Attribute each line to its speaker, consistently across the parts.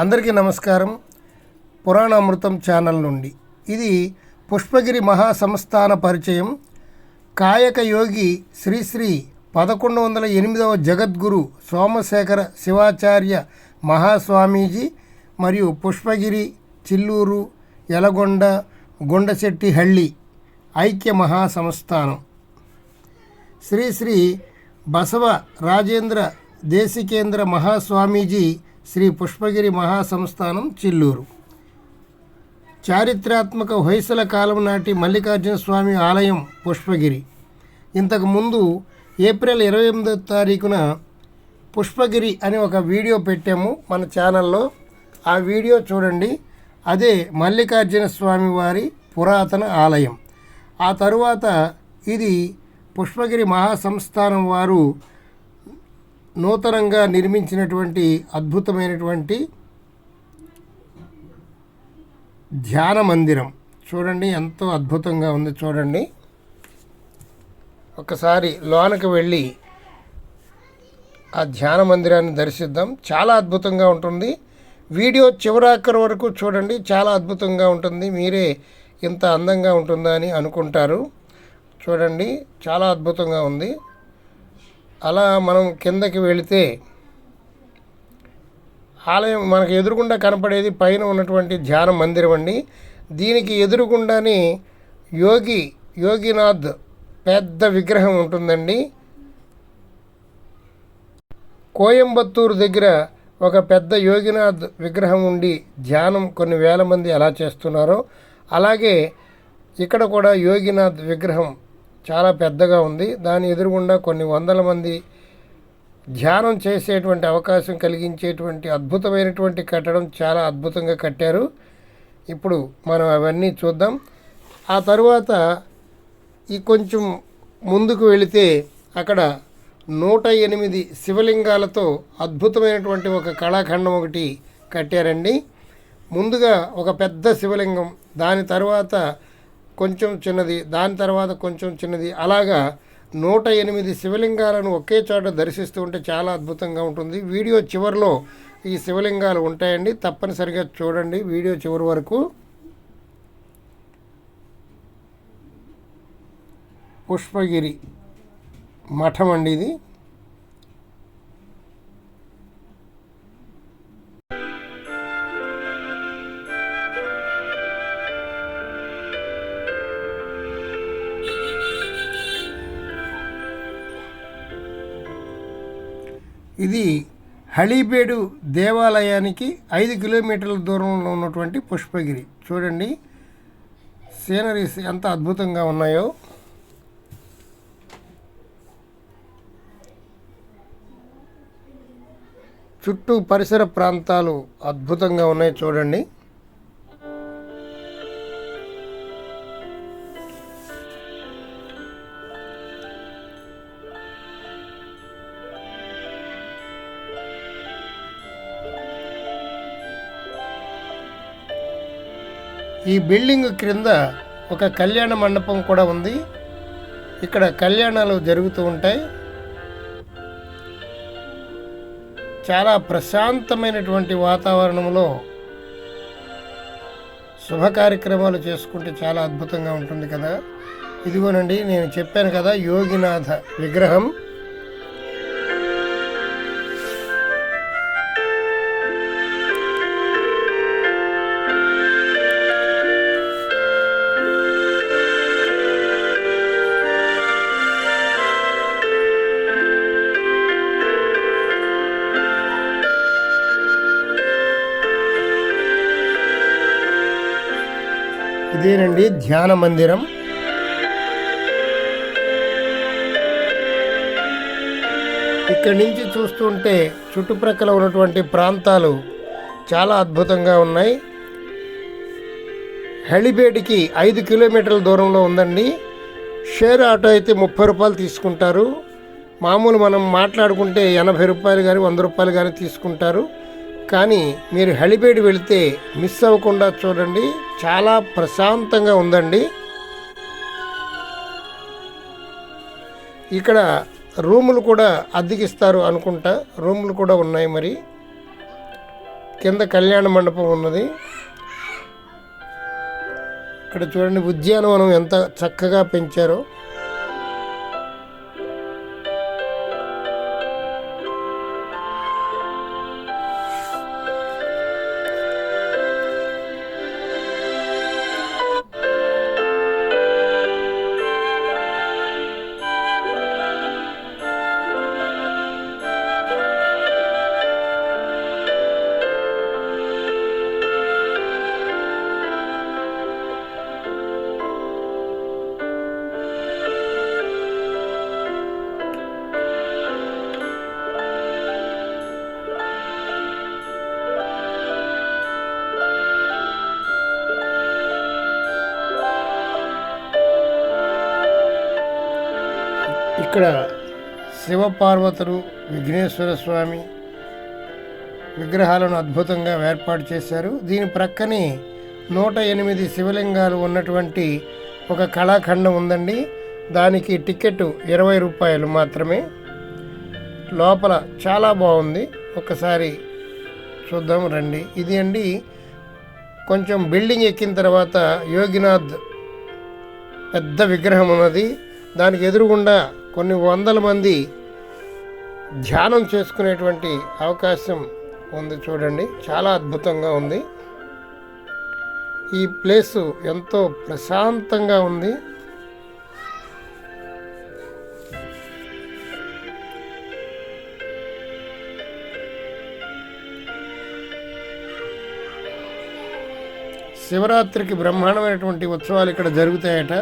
Speaker 1: అందరికీ నమస్కారం. పురాణామృతం ఛానల్ నుండి. ఇది పుష్పగిరి మహాసంస్థాన పరిచయం. కాయక యోగి శ్రీశ్రీ పదకొండు వందల ఎనిమిదవ జగద్గురు సోమశేఖర శివాచార్య మహాస్వామీజీ మరియు పుష్పగిరి చిల్లూరు యలగొండ గుండశెట్టిహళ్ళి ఐక్య మహాసంస్థానం. శ్రీశ్రీ బసవ రాజేంద్ర దేశికేంద్ర మహాస్వామీజీ శ్రీ పుష్పగిరి మహాసంస్థానం చిల్లూరు. చారిత్రాత్మక హొయసల కాలం నాటి మల్లికార్జున స్వామి ఆలయం పుష్పగిరి. ఇంతకుముందు ఏప్రిల్ ఇరవై ఎనిమిదో తారీఖున పుష్పగిరి అని ఒక వీడియో పెట్టాము మన ఛానల్లో. ఆ వీడియో చూడండి. అదే మల్లికార్జున స్వామి వారి పురాతన ఆలయం. ఆ తరువాత ఇది పుష్పగిరి మహాసంస్థానం వారు నూతనంగా నిర్మించినటువంటి అద్భుతమైనటువంటి ధ్యాన మందిరం. చూడండి ఎంతో అద్భుతంగా ఉంది చూడండి. ఒకసారి లోనకి వెళ్ళి ఆ ధ్యాన మందిరాన్ని దర్శిద్దాం. చాలా అద్భుతంగా ఉంటుంది. వీడియో చివరాఖరి వరకు చూడండి చాలా అద్భుతంగా ఉంటుంది. మీరే ఇంత అందంగా ఉంటుందా అని అనుకుంటారు. చూడండి చాలా అద్భుతంగా ఉంది. అలా మనం కిందకి వెళితే ఆలయం మనకు ఎదురుగుండా కనపడేది పైన ఉన్నటువంటి ధ్యాన మందిరం అండి. దీనికి ఎదురుగుండానే యోగి యోగినాథ్ పెద్ద విగ్రహం ఉంటుందండి. కోయంబత్తూరు దగ్గర ఒక పెద్ద యోగినాథ్ విగ్రహం ఉండి ధ్యానం కొన్ని వేల మంది ఎలా చేస్తున్నారో అలాగే ఇక్కడ కూడా యోగినాథ్ విగ్రహం చాలా పెద్దగా ఉంది. దాని ఎదురుగుండా కొన్ని వందల మంది ధ్యానం చేసేటువంటి అవకాశం కలిగించేటువంటి అద్భుతమైనటువంటి కట్టడం చాలా అద్భుతంగా కట్టారు. ఇప్పుడు మనం అవన్నీ చూద్దాం. ఆ తరువాత ఈ కొంచెం ముందుకు వెళితే అక్కడ నూట ఎనిమిది శివలింగాలతో అద్భుతమైనటువంటి ఒక కళాఖండం ఒకటి కట్టారండి. ముందుగా ఒక పెద్ద శివలింగం దాని తర్వాత కొంచెం చిన్నది దాని తర్వాత కొంచెం చిన్నది. అలాగా నూట ఎనిమిది శివలింగాలను ఒకే చోట దర్శిస్తూ ఉంటే చాలా అద్భుతంగా ఉంటుంది. వీడియో చివరిలో ఈ శివలింగాలు ఉంటాయండి. తప్పనిసరిగా చూడండి వీడియో చివరి వరకు. పుష్పగిరి మఠం అండి ఇది. ఇది హళీబేడు దేవాలయానికి ఐదు కిలోమీటర్ల దూరంలో ఉన్నటువంటి పుష్పగిరి. చూడండి. సీనరీస్ ఎంత అద్భుతంగా ఉన్నాయో. చుట్టూ పరిసర ప్రాంతాలు అద్భుతంగా ఉన్నాయి చూడండి. ఈ బిల్డింగ్ క్రింద ఒక కళ్యాణ మండపం కూడా ఉంది. ఇక్కడ కళ్యాణాలు జరుగుతూ ఉంటాయి. చాలా ప్రశాంతమైనటువంటి వాతావరణంలో శుభ కార్యక్రమాలు చేసుకుంటే చాలా అద్భుతంగా ఉంటుంది కదా. ఇదిగోనండి నేను చెప్పాను కదా యోగినాథ విగ్రహం. ఇదేనండి ధ్యాన మందిరం. ఇక్కడి నుంచి చూస్తుంటే చుట్టుప్రక్కల ఉన్నటువంటి ప్రాంతాలు చాలా అద్భుతంగా ఉన్నాయి. హెలిబేడ్కి ఐదు కిలోమీటర్ల దూరంలో ఉందండి. షేర్ ఆటో అయితే ముప్పై రూపాయలు తీసుకుంటారు. మామూలు మనం మాట్లాడుకుంటే ఎనభై రూపాయలు కానీ వంద రూపాయలు కానీ తీసుకుంటారు. కానీ మీరు హెలిపేడ్ వెళితే మిస్ అవ్వకుండా చూడండి. చాలా ప్రశాంతంగా ఉందండి. ఇక్కడ రూములు కూడా అద్దెకిస్తారు అనుకుంటా. రూములు కూడా ఉన్నాయి మరి. కింద కళ్యాణ మండపం ఉన్నది. ఇక్కడ చూడండి ఉద్యానవనం ఎంత చక్కగా పెంచారో. ఇక్కడ శివపార్వతులు విఘ్నేశ్వర స్వామి విగ్రహాలను అద్భుతంగా ఏర్పాటు చేశారు. దీని ప్రక్కనే నూట ఎనిమిది శివలింగాలు ఉన్నటువంటి ఒక కళాఖండం ఉందండి. దానికి టికెట్ ఇరవై రూపాయలు మాత్రమే. లోపల చాలా బాగుంది. ఒకసారి చూద్దాం రండి. ఇది అండి కొంచెం బిల్డింగ్ ఎక్కిన తర్వాత యోగినాథ్ పెద్ద విగ్రహం ఉన్నది. దానికి ఎదురుగుండా కొన్ని వందల మంది ధ్యానం చేసుకునేటువంటి అవకాశం ఉంది చూడండి. చాలా అద్భుతంగా ఉంది. ఈ ప్లేసు ఎంతో ప్రశాంతంగా ఉంది. శివరాత్రికి బ్రహ్మాండమైనటువంటి ఉత్సవాలు ఇక్కడ జరుగుతాయట.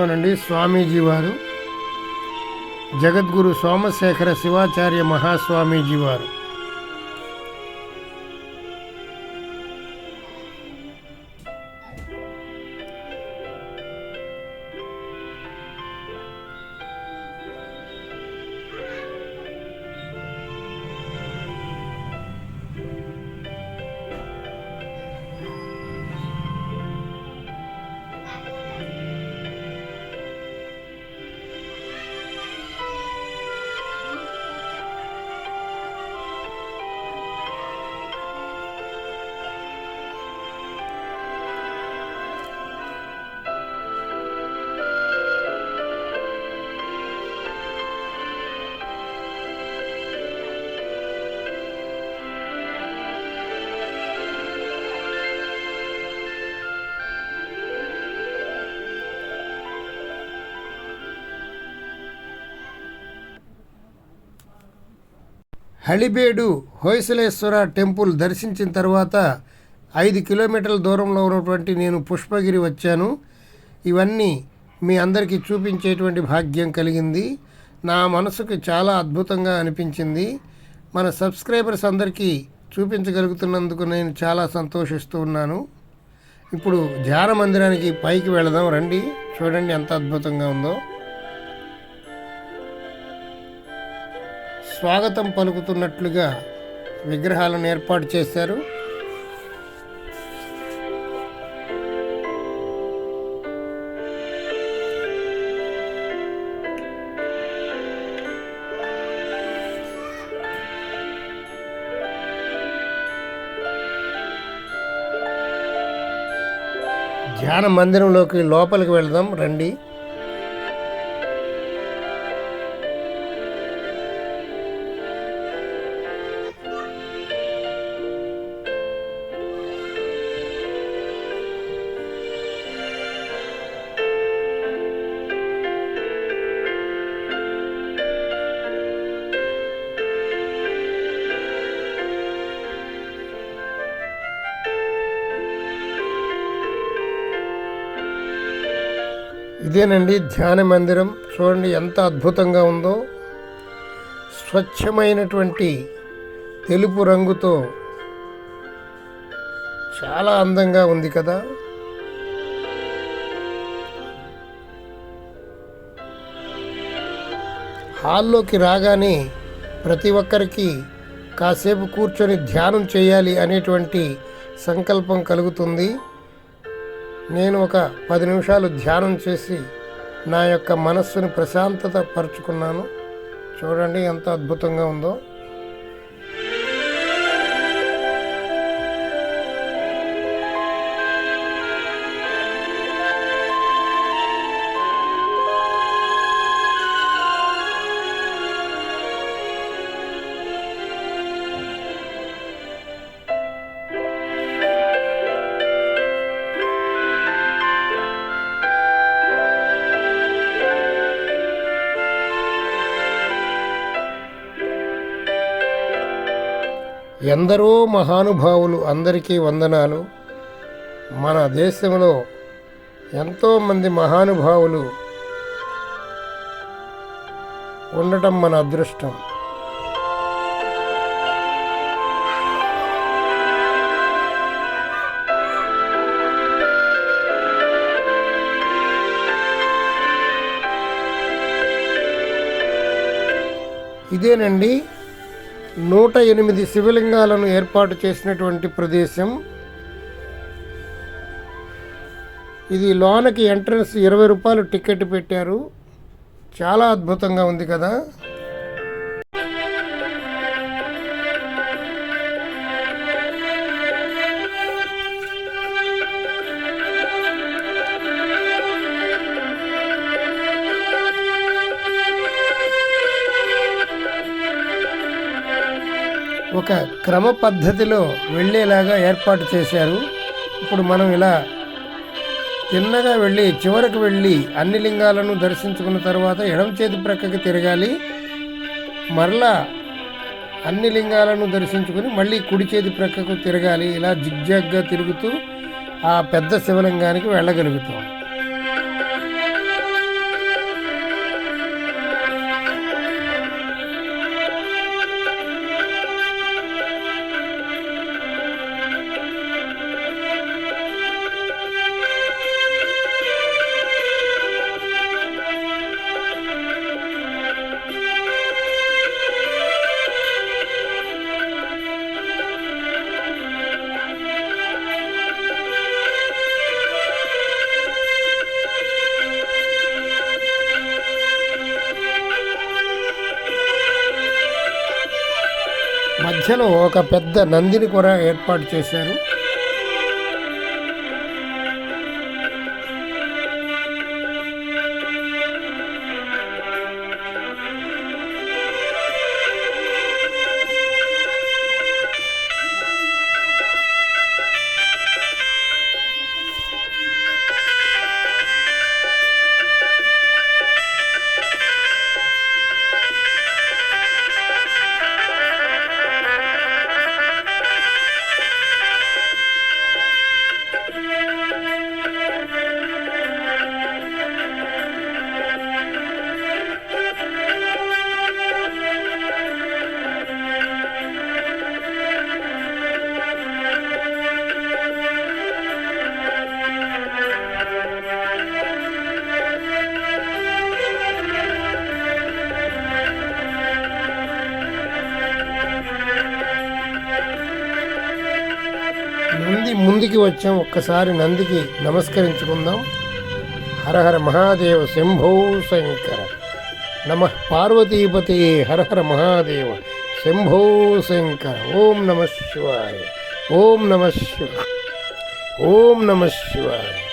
Speaker 1: ఇదిగోనండి స్వామీజీ వారు. జగద్గురు సోమశేఖర శివాచార్య మహాస్వామీజీ వారు. హళిబేడు హోయసలేశ్వర టెంపుల్ దర్శించిన తర్వాత ఐదు కిలోమీటర్ల దూరంలో ఉన్నటువంటి నేను పుష్పగిరి వచ్చాను. ఇవన్నీ మీ అందరికీ చూపించేటువంటి భాగ్యం కలిగింది. నా మనసుకు చాలా అద్భుతంగా అనిపించింది. మన సబ్స్క్రైబర్స్ అందరికీ చూపించగలుగుతున్నందుకు నేను చాలా సంతోషిస్తూ ఉన్నాను. ఇప్పుడు ధ్యాన మందిరానికి పైకి వెళదాం రండి. చూడండి ఎంత అద్భుతంగా ఉందో. స్వాగతం పలుకుతున్నట్లుగా విగ్రహాలను ఏర్పాటు చేశారు. ధ్యాన మందిరంలోకి లోపలికి వెళదాం రండి. ఇదేనండి ధ్యాన మందిరం. చూడండి ఎంత అద్భుతంగా ఉందో. స్వచ్ఛమైనటువంటి తెలుపు రంగుతో చాలా అందంగా ఉంది కదా. హాల్లోకి రాగానే ప్రతి ఒక్కరికి కాసేపు కూర్చొని ధ్యానం చేయాలి అనేటువంటి సంకల్పం కలుగుతుంది. నేను ఒక పది నిమిషాలు ధ్యానం చేసి నా యొక్క మనస్సును ప్రశాంతత పరుచుకున్నాను. చూడండి ఎంత అద్భుతంగా ఉందో. ఎందరో మహానుభావులు అందరికీ వందనాలు. మన దేశంలో ఎంతోమంది మహానుభావులు ఉండటం మన అదృష్టం. ఇదేనండి నూట ఎనిమిది శివలింగాలను ఏర్పాటు చేసినటువంటి ప్రదేశం. ఇది లోనకి ఎంట్రన్స్ ఇరవై రూపాయలు టికెట్ పెట్టారు. చాలా అద్భుతంగా ఉంది కదా. ఒక క్రమ పద్ధతిలో వెళ్ళేలాగా ఏర్పాటు చేశారు. ఇప్పుడు మనం ఇలా తిన్నగా వెళ్ళి చివరకు వెళ్ళి అన్ని లింగాలను దర్శించుకున్న తర్వాత ఎడమ చేతి ప్రక్కకి తిరగాలి. మరలా అన్ని లింగాలను దర్శించుకుని మళ్ళీ కుడి చేతి ప్రక్కకు తిరగాలి. ఇలా జిగ్జాగ్గా తిరుగుతూ ఆ పెద్ద శివలింగానికి వెళ్ళగలుగుతాం. మధ్యలో ఒక పెద్ద నందిని కూడా ఏర్పాటు చేశారు. నంది ముందుకి వచ్చాం. ఒక్కసారి నందికి నమస్కరించుకుందాం. హరహర మహాదేవ శంభో శంకర. నమ పార్వతీపతి హరహర మహాదేవ శంభో శంకర. ఓం నమ శివాయ. ఓం నమ శివ ఓం నమ శివాయ.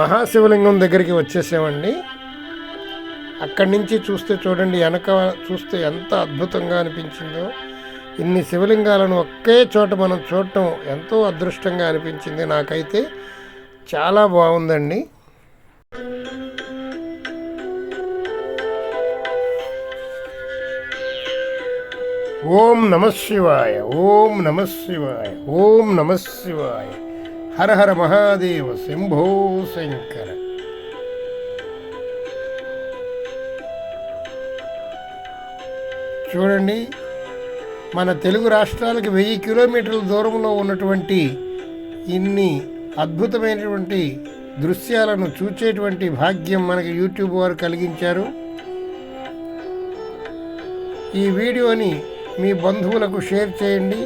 Speaker 1: మహాశివలింగం దగ్గరికి వచ్చేసామండి. అక్కడి నుంచి చూస్తే చూడండి వెనక చూస్తే ఎంత అద్భుతంగా అనిపించిందో. ఇన్ని శివలింగాలను ఒకే చోట మనం చూడటం ఎంతో అదృష్టంగా అనిపించింది నాకైతే. చాలా బాగుందండి. ఓం నమ శివాయ ఓం నమ శివాయ ఓం నమ శివాయ. హర హర మహాదేవ శంభో శంకర. చూడండి మన తెలుగు రాష్ట్రాలకు వెయ్యి కిలోమీటర్ల దూరంలో ఉన్నటువంటి ఇన్ని అద్భుతమైనటువంటి దృశ్యాలను చూచేటువంటి భాగ్యం మనకి యూట్యూబ్ వారు కలిగించారు. ఈ వీడియోని మీ బంధువులకు షేర్ చేయండి.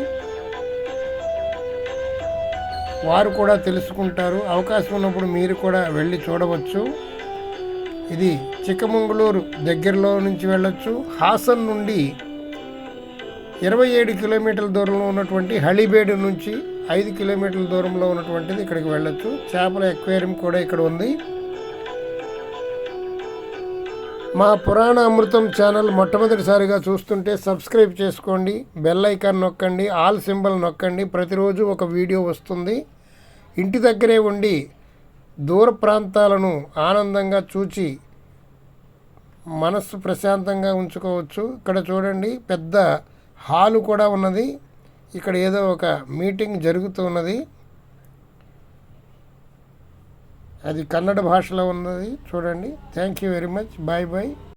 Speaker 1: వారు కూడా తెలుసుకుంటారు. అవకాశం ఉన్నప్పుడు మీరు కూడా వెళ్ళి చూడవచ్చు. ఇది చిక్కమంగళూరు దగ్గరలో నుంచి వెళ్ళొచ్చు. హాసన్ నుండి ఇరవై ఏడు కిలోమీటర్ల దూరంలో ఉన్నటువంటి హళిబేడు నుంచి ఐదు కిలోమీటర్ల దూరంలో ఉన్నటువంటిది ఇక్కడికి వెళ్ళొచ్చు. చేపల ఎక్వేరియం కూడా ఇక్కడ ఉంది. మా పురాణ అమృతం ఛానల్ మొట్టమొదటిసారిగా చూస్తుంటే సబ్స్క్రైబ్ చేసుకోండి బెల్ ఐకాన్ నొక్కండి ఆల్ సింబల్ నొక్కండి. ప్రతిరోజు ఒక వీడియో వస్తుంది. ఇంటి దగ్గరే ఉండి దూర ప్రాంతాలను ఆనందంగా చూచి మనస్సు ప్రశాంతంగా ఉంచుకోవచ్చు. ఇక్కడ చూడండి పెద్ద హాలు కూడా ఉన్నది. ఇక్కడ ఏదో ఒక మీటింగ్ జరుగుతున్నది అది కన్నడ భాషలో ఉన్నది. చూడండి. Thank you very much. Bye bye.